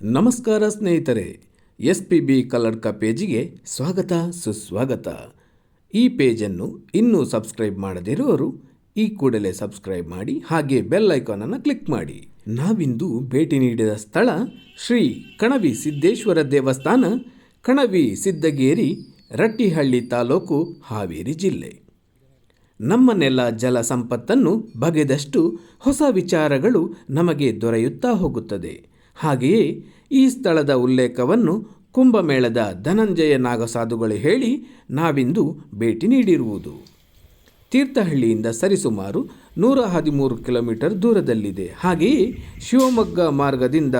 ನಮಸ್ಕಾರ ಸ್ನೇಹಿತರೆ S P B Kalladka ಪೇಜಿಗೆ ಸ್ವಾಗತ, ಸುಸ್ವಾಗತ. ಈ ಪೇಜನ್ನು ಇನ್ನೂ ಸಬ್ಸ್ಕ್ರೈಬ್ ಮಾಡದಿರುವವರು ಈ ಕೂಡಲೇ ಸಬ್ಸ್ಕ್ರೈಬ್ ಮಾಡಿ, ಹಾಗೆ ಬೆಲ್ ಐಕಾನನ್ನು ಕ್ಲಿಕ್ ಮಾಡಿ. ನಾವಿಂದು ಭೇಟಿ ನೀಡಿದ ಸ್ಥಳ ಶ್ರೀ ಕಣವಿ ಸಿದ್ದೇಶ್ವರ ದೇವಸ್ಥಾನ, ಕಣವಿ ಸಿದ್ದಗೇರಿ, ರಟ್ಟಿಹಳ್ಳಿ ತಾಲೂಕು ಹಾವೇರಿ ಜಿಲ್ಲೆ. ನಮ್ಮನ್ನೆಲ್ಲ ಜಲ ಸಂಪತ್ತನ್ನು ಬಗೆದಷ್ಟು ಹೊಸ ವಿಚಾರಗಳು ನಮಗೆ ದೊರೆಯುತ್ತಾ ಹೋಗುತ್ತದೆ. ಹಾಗೆಯೇ ಈ ಸ್ಥಳದ ಉಲ್ಲೇಖವನ್ನು ಕುಂಭಮೇಳದ ಧನಂಜಯ ನಾಗಸಾಧುಗಳು ಹೇಳಿ ನಾವಿಂದು ಭೇಟಿ ನೀಡಿರುವುದು. ತೀರ್ಥಹಳ್ಳಿಯಿಂದ ಸರಿಸುಮಾರು ನೂರ ಹದಿಮೂರು ಕಿಲೋಮೀಟರ್ ದೂರದಲ್ಲಿದೆ. ಹಾಗೆಯೇ ಶಿವಮೊಗ್ಗ ಮಾರ್ಗದಿಂದ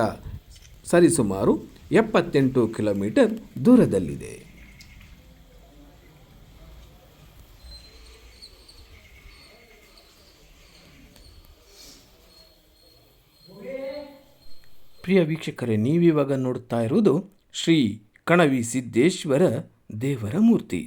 ಸರಿಸುಮಾರು ಎಪ್ಪತ್ತೆಂಟು ಕಿಲೋಮೀಟರ್ ದೂರದಲ್ಲಿದೆ. ಪ್ರಿಯ ವೀಕ್ಷಕರೇ ನೀವಿವಾಗ ನೋಡುತ್ತಾ ಇರುವುದು ಶ್ರೀ ಕಣವಿ ಸಿದ್ದೇಶ್ವರ ದೇವರ ಮೂರ್ತಿ.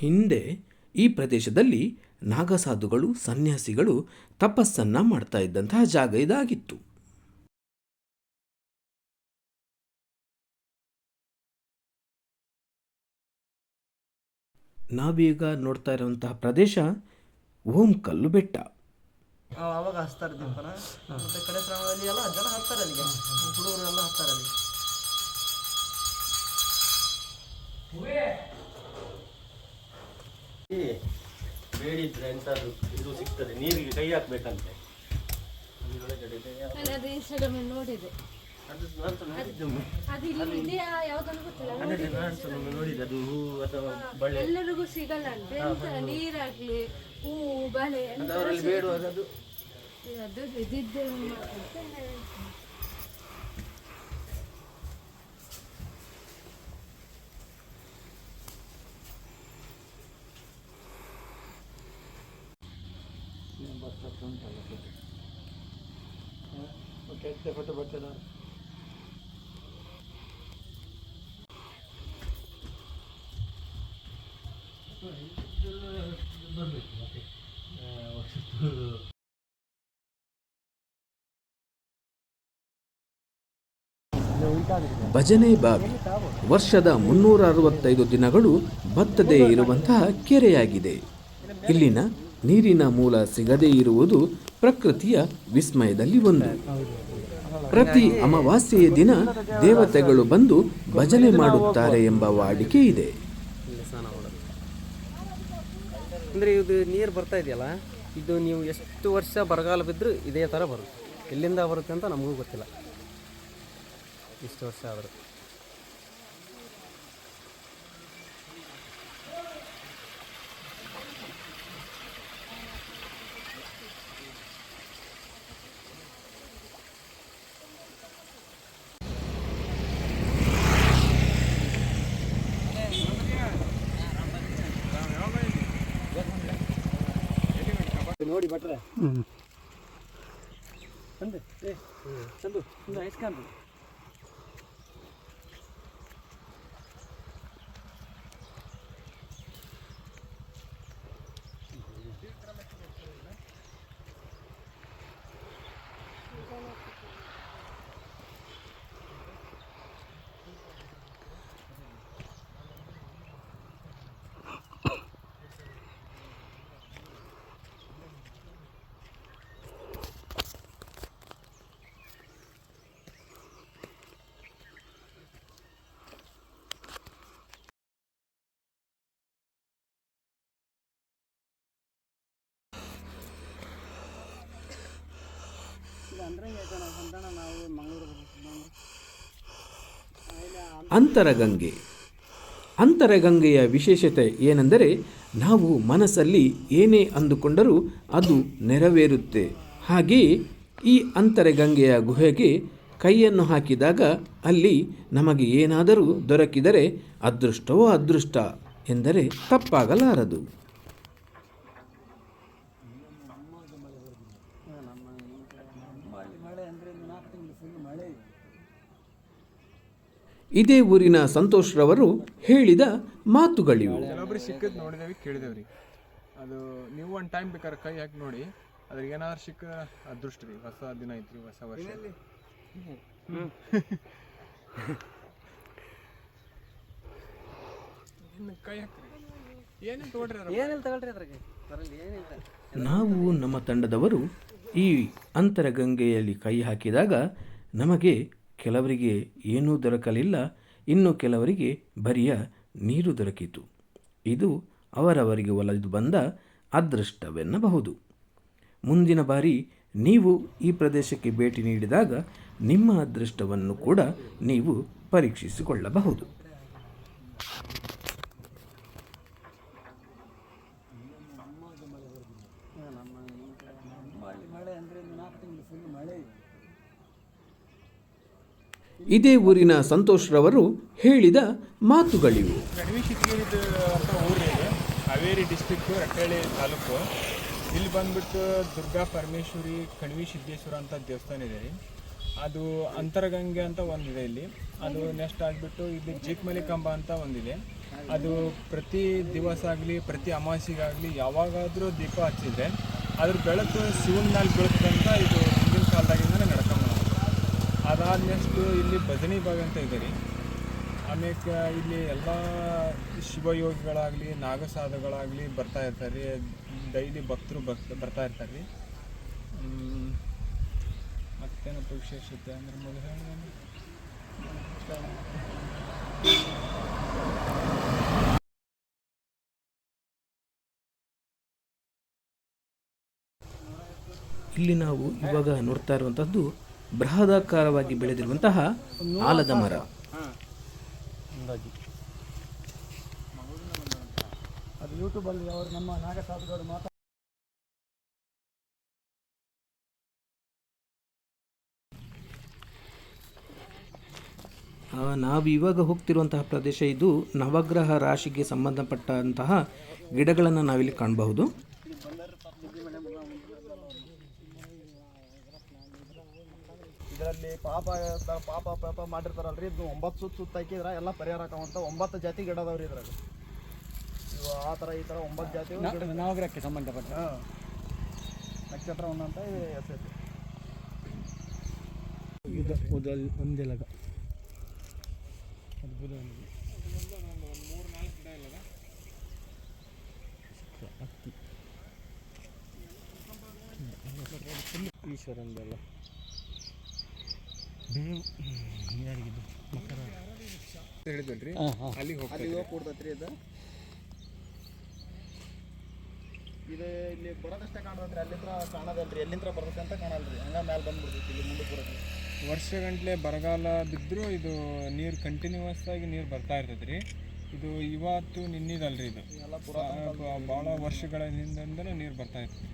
ಹಿಂದೆ ಈ ಪ್ರದೇಶದಲ್ಲಿ ನಾಗಸಾಧುಗಳು, ಸನ್ಯಾಸಿಗಳು ತಪಸ್ಸನ್ನ ಮಾಡ್ತಾ ಇದ್ದಂತಹ ಜಾಗ ಇದಾಗಿತ್ತು. ನಾವೀಗ ನೋಡ್ತಾ ಇರುವಂತಹ ಪ್ರದೇಶ ಓಂ ಕಲ್ಲು ಬೆಟ್ಟ. ಅವ- ಅವಾಗ ಮತ್ತೆ ಕಡೆ ಎಲ್ಲ ಜನ ಅಲ್ಲಿಗೆ. ಹುಡುಗರು ಎಲ್ಲ ಹತ್ತಾರೆ ಅಲ್ಲಿ ಇದ್ರೆ ಎಂತಾದ್ರು ಇದು ಸಿಗ್ತದೆ. ನೀರಿಗೆ ಕೈ ಹಾಕ್ಬೇಕಂತೆ. ನಾನು ಅದು ಇನ್ಸ್ಟಾಗ್ರಾಮ್ ನೋಡಿದೆ. ಅದು ನಾನು ಸಹ ನೋಡಿದ್ದೆ. ಒಮ್ಮೆ. ಅದು ಇಲ್ಲಿ ಇದೆಯಾ ಯಾವ್ದನ್ನು ಗೊತ್ತಿಲ್ಲ. ಅದೇ ನಾನು ಸಹ ಒಮ್ಮೆ ನೋಡಿದ್ದೆ. ಅದು ಹೂ ಅಥವಾ ಬಳೆ ಎಲ್ಲರಿಗೂ ಸಿಗಲ್ಲ ಅಂತ. ಎಂತ ನೀರಾಗ್ಲಿ ಹೂವು ಬಳೆ ಅದು ಅವರಲ್ಲಿ ಬೇಡುವಾಗ ಅದು ಅದು ಇದಿದ್ದೆ ಭಜನೆ ಬಾವಿ. ವರ್ಷದ ಮುನ್ನೂರ ಅರವತ್ತೈದು ದಿನಗಳು ಬತ್ತದೇ ಇರುವಂತಹ ಕೆರೆಯಾಗಿದೆ. ಇಲ್ಲಿನ ನೀರಿನ ಮೂಲ ಸಿಗದೇ ಇರುವುದು ಪ್ರಕೃತಿಯ ವಿಸ್ಮಯದಲ್ಲಿ ಒಂದು. ಪ್ರತಿ ಅಮಾವಾಸ್ಯೆಯ ದಿನ ದೇವತೆಗಳು ಬಂದು ಭಜನೆ ಮಾಡುತ್ತಾರೆ ಎಂಬ ವಾಡಿಕೆ ಇದೆ. ಅಂದ್ರೆ ಇದು ನೀರು ಬರ್ತಾ ಇದೆಯಲ್ಲ, ಇದು ನೀವು ಎಷ್ಟು ವರ್ಷ ಬರಗಾಲ ಬಿದ್ದರೂ ಇದೇ ಥರ ಬರುತ್ತೆ. ಎಲ್ಲಿಂದ ಬರುತ್ತೆ ಅಂತ ನಮಗೂ ಗೊತ್ತಿಲ್ಲ. ಇಷ್ಟು ವರ್ಷ ಆದರೂ. ನೋಡಿ ಭಟ್ರೆ ಚಂದು ಏ ಚಂದು ಒಂದು ಐಸ್ಕಾಂತ ಅಂತರಗಂಗೆ. ಅಂತರಗಂಗೆಯ ವಿಶೇಷತೆ ಏನೆಂದರೆ ನಾವು ಮನಸ್ಸಲ್ಲಿ ಏನೇ ಅಂದುಕೊಂಡರೂ ಅದು ನೆರವೇರುತ್ತೆ. ಹಾಗೆಯೇ ಈ ಅಂತರಗಂಗೆಯ ಗುಹೆಗೆ ಕೈಯನ್ನು ಹಾಕಿದಾಗ ಅಲ್ಲಿ ನಮಗೆ ಏನಾದರೂ ದೊರಕಿದರೆ ಅದೃಷ್ಟವೋ ಅದೃಷ್ಟ ಎಂದರೆ ತಪ್ಪಾಗಲಾರದು. ಇದೇ ಊರಿನ ಸಂತೋಷ್ರವರು ಹೇಳಿದ ಮಾತುಗಳಿವು. ಕೆಲವೊಬ್ರು ಸಿಕ್ಕದ್ ನೋಡಿದೇವಿ ಕೇಳಿದೇವ್ರಿ. ಅದು ನೀವು ಒಂದು ಟೈಮ್ ಬೇಕಾದ್ರೆ ಕೈ ಹಾಕಿ ನೋಡಿ. ಅದ್ರಿಗೆ ಏನಾದ್ರು ಸಿಕ್ಕ ಅದೃಷ್ಟ ರೀ ಹೊಸ ದಿನ ಐತ್ರಿ ಹೊಸ ವರ್ಷ. ಇನ್ನು ಕೈ ಹಾಕ್ರಿ. ಏನೇನು ತಗೊಳ್ರಿ ಏನಿಲ್ಲ ತಗೊಳ್ರಿ ಅದ್ರಾಗೆ? ಅದರಲ್ಲಿ ಏನಿಲ್ಲ. ನಾವು ನಮ್ಮ ತಂಡದವರು ಈ ಅಂತರಗಂಗೆಯಲ್ಲಿ ಕೈ ಹಾಕಿದಾಗ ನಮಗೆ ಕೆಲವರಿಗೆ ಏನೂ ದೊರಕಲಿಲ್ಲ, ಇನ್ನು ಕೆಲವರಿಗೆ ಬರಿಯ ನೀರು ದೊರಕಿತು. ಇದು ಅವರವರಿಗೆ ಒಲಿದು ಬಂದ ಅದೃಷ್ಟವೆನ್ನಬಹುದು. ಮುಂದಿನ ಬಾರಿ ನೀವು ಈ ಪ್ರದೇಶಕ್ಕೆ ಭೇಟಿ ನೀಡಿದಾಗ ನಿಮ್ಮ ಅದೃಷ್ಟವನ್ನು ಕೂಡ ನೀವು ಪರೀಕ್ಷಿಸಿಕೊಳ್ಳಬಹುದು. ಇದೇ ಊರಿನ ಸಂತೋಷ್ರವರು ಹೇಳಿದ ಮಾತುಗಳಿವು. ಹಾವೇರಿ ಡಿಸ್ಟಿಕ್ಕು ರಟ್ಟಳ್ಳಿ ತಾಲೂಕು. ಇಲ್ಲಿ ಬಂದ್ಬಿಟ್ಟು ದುರ್ಗಾ ಪರಮೇಶ್ವರಿ ಕಣ್ವಿ ಸಿದ್ದೇಶ್ವರ ಅಂತ ದೇವಸ್ಥಾನ ಇದೆ ರೀ ಅದು ಅಂತರಗಂಗೆ ಅಂತ ಒಂದಿದೆ ಇಲ್ಲಿ. ಅದು ನೆಕ್ಸ್ಟ್ ಆಗಿಬಿಟ್ಟು ಇಲ್ಲಿ ಜೀಕ್ಮಲಿ ಕಂಬ ಅಂತ ಒಂದಿದೆ ಅದು ಪ್ರತಿ ದಿವಸ ಆಗಲಿ, ಪ್ರತಿ ಅಮಾವಾಸ್ಯೆಗಾಗಲಿ ಯಾವಾಗಾದರೂ ದೀಪ ಹಚ್ಚಿದ್ರೆ ಅದ್ರ ಬೆಳಕು ಶಿವನ ಮೇಲೆ ಬೀಳುತ್ತಂತ ಇದು ಹಿಂದಿನ ಕಾಲದಾಗಿಂದನೇ ನಡ್ಕೊಂಬ ಅದಾದ ನೆಕ್ಸ್ಟು ಇಲ್ಲಿ ಭಜನಿ ಭಾಗ ಅಂತ ಇದೆ ಆಮೇಲೆ ಇಲ್ಲಿ ಎಲ್ಲ ಶಿವಯೋಗಿಗಳಾಗಲಿ, ನಾಗಸಾಧುಗಳಾಗಲಿ ಬರ್ತಾ ಇರ್ತಾರೆ ರೀ. ಡೈಲಿ ಭಕ್ತರು ಬರ್ತ ಬರ್ತಾ ಇರ್ತಾರೆ ರೀ. ಮತ್ತೇನಪ್ಪ ವಿಶೇಷತೆ? ಅಂದ್ರೆ ಮೊದಲು ಇಲ್ಲಿ ನಾವು ಇವಾಗ ನೋಡ್ತಾ ಇರುವಂತಹದ್ದು ಬೃಹದಾಕಾರವಾಗಿ ಬೆಳೆದಿರುವಂತಹ ಆಲದ ಮರ. ಆ, ನಾವು ಇವಾಗ ಹೋಗ್ತಿರುವಂತಹ ಪ್ರದೇಶ ಇದು ನವಗ್ರಹ ರಾಶಿಗೆ ಸಂಬಂಧಪಟ್ಟಂತಹ ಗಿಡಗಳನ್ನು ನಾವಿಲ್ಲಿ ಕಾಣಬಹುದು. ಇದರಲ್ಲಿ ಪಾಪ ಪಾಪ ಪಾಪ ಮಾಡಿರ್ತಾರಲ್ರಿ. ಇದು ಒಂಬತ್ತು ಸುತ್ತ ಸುತ್ತ ಹಾಕಿದ್ರ ಎಲ್ಲ ಪರಿಹಾರ ಆಕಾವಂತ ಒಂಬತ್ತು ಜಾತಿ ಗಿಡ ಅದಾವ್ರಿ ಇದ್ರಾಗ ಇವು ಆ ಥರ ಈ ಥರ ಒಂಬತ್ತು ಜಾತಿ ನವಗ್ರಹಕ್ಕೆ ಸಂಬಂಧಪಟ್ಟ. ನಕ್ಷತ್ರ ಒಂದಂತ ಹೆಸರು ಒಂದೆಲಗ ಈಶ್ವರಂದೆಲ್ಲ ಹೇಳಿದ್ವಲ್ರಿ ಅಲ್ಲಿಗೆ ಹೋಗ್ತಾರೆ ಅಲ್ಲಿ ಹೋಗಿ ಕೂಡ್ತೈತ್ರಿ ಇದು ಇದು ಇಲ್ಲಿ ಬರೋದಷ್ಟೇ ಕಾಣತೈತ್ರಿ ಅಲ್ಲಿಂದ ಕಾಣದಲ್ರಿ ಎಲ್ಲಿಂದ ಬರ್ತೈತೆ ಅಂತ ಕಾಣಲ್ರಿ. ಹಂಗ ಮ್ಯಾಲೆ ಬಂದ್ಬಿಡ್ತೈತಿ ಇಲ್ಲಿ ಮುಂದೆ ಬರೋದು ವರ್ಷಗಂಟ್ಲೆ ಬರಗಾಲ ಬಿದ್ದರೂ ಇದು ನೀರು ಕಂಟಿನ್ಯೂಸ್ ಆಗಿ ನೀರು ಬರ್ತಾ ಇರ್ತದ್ರಿ ಇದು ಇವತ್ತು ನಿನ್ನಿದಲ್ರಿ ಇದು. ಭಾಳ ವರ್ಷಗಳ ಹಿಂದೆ ನೀರು ಬರ್ತಾ ಇರ್ತೈತೆ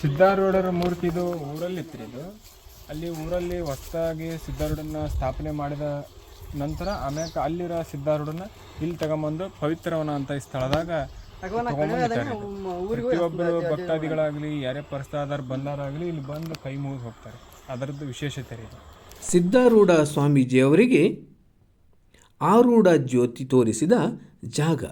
ಸಿದ್ಧಾರೂಢರ ಮೂರ್ತಿ ಇದು ಊರಲ್ಲಿ ಇತ್ತು ಇದು. ಅಲ್ಲಿ ಊರಲ್ಲಿ ಹೊಸದಾಗಿ ಸಿದ್ಧಾರೂಢನ ಸ್ಥಾಪನೆ ಮಾಡಿದ ನಂತರ ಆಮ್ಯಾಕ ಅಲ್ಲಿರೋ ಸಿದ್ಧಾರೂಢನ ಇಲ್ಲಿ ತಗೊಂಬಂದು ಪವಿತ್ರವನ ಅಂತ ಈ ಸ್ಥಳದಾಗ ಪ್ರತಿಯೊಬ್ಬರು ಭಕ್ತಾದಿಗಳಾಗಲಿ ಯಾರೇ ಪರಿಸ್ಥಾದಾರ ಬಂದಾರಾಗಲಿ ಇಲ್ಲಿ ಬಂದು ಕೈ ಮುಗಿದು ಹೋಗ್ತಾರೆ. ಅದರದ್ದು ವಿಶೇಷತೆ ರೀ ಸಿದ್ಧಾರೂಢ ಸಿದ್ಧಾರೂಢ ಸ್ವಾಮೀಜಿಯವರಿಗೆ ಆರೂಢ ಜ್ಯೋತಿ ತೋರಿಸಿದ ಜಾಗ